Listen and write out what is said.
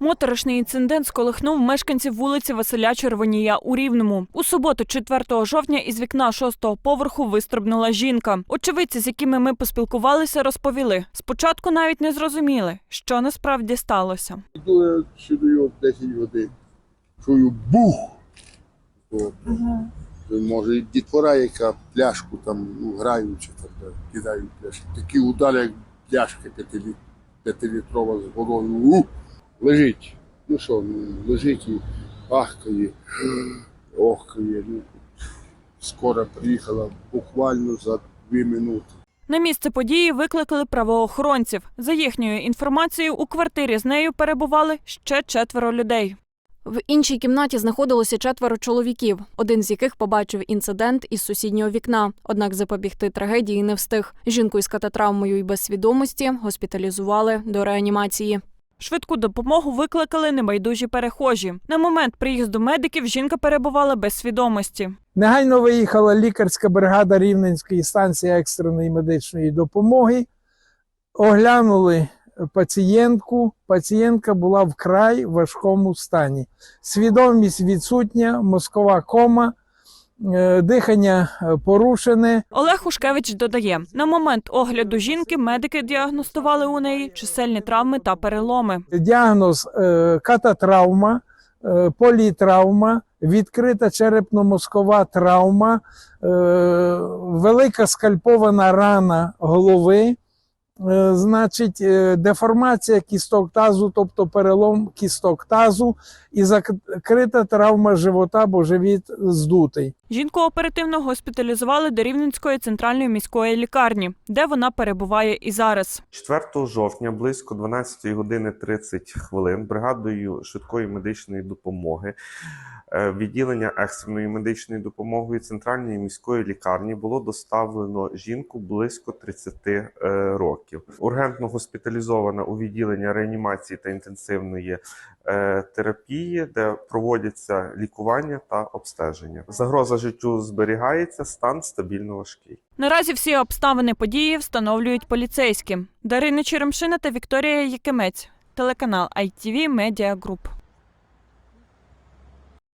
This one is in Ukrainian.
Моторошний інцидент сколихнув мешканців вулиці Василя Червонія у Рівному. У суботу, 4 жовтня, із вікна шостого поверху вистрибнула жінка. Очевидці, з якими ми поспілкувалися, розповіли. Спочатку навіть не зрозуміли, що насправді сталося. Йду я сюди о 10 годин. Чую бух. О, Може, і дітвора, яка пляшку там ну, граючи, кидають пляшки. Такі удари, як пляшка п'ятилітрова з водою. Лежить. Ну що, лежить і ахкає, охкає. Ну, скоро приїхала буквально за дві минути. На місце події викликали правоохоронців. За їхньою інформацією, у квартирі з нею перебували ще четверо людей. В іншій кімнаті знаходилося четверо чоловіків, один з яких побачив інцидент із сусіднього вікна. Однак запобігти трагедії не встиг. Жінку із кататравмою і без свідомості госпіталізували до реанімації. Швидку допомогу викликали небайдужі перехожі. На момент приїзду медиків жінка перебувала без свідомості. Негайно виїхала лікарська бригада Рівненської станції екстреної медичної допомоги. Оглянули пацієнтку. Пацієнтка була вкрай важкому стані. Свідомість відсутня, мозкова кома, дихання е, порушене. Олег Ушкевич додає: на момент огляду жінки медики діагностували у неї чисельні травми та переломи. Діагноз е, кататравма, е, політравма, відкрита черепно-мозкова травма, е, велика скальпована рана голови, е, значить, е, деформація кісток тазу, тобто перелом кісток тазу, і закрита травма живота, бо живіт здутий. Жінку оперативно госпіталізували до Рівненської центральної міської лікарні, де вона перебуває і зараз. 4 жовтня близько 12 години 30 хвилин бригадою швидкої медичної допомоги е, відділення екстреної медичної допомоги центральної міської лікарні було доставлено жінку близько 30 е, років. Ургентно госпіталізована у відділення реанімації та інтенсивної е, терапії, де проводяться лікування та обстеження. Загроза життю зберігається, стан стабільно важкий. Наразі всі обставини події встановлюють поліцейські. Дарина Черемшина та Вікторія Якимець. Телеканал ITV Media Group.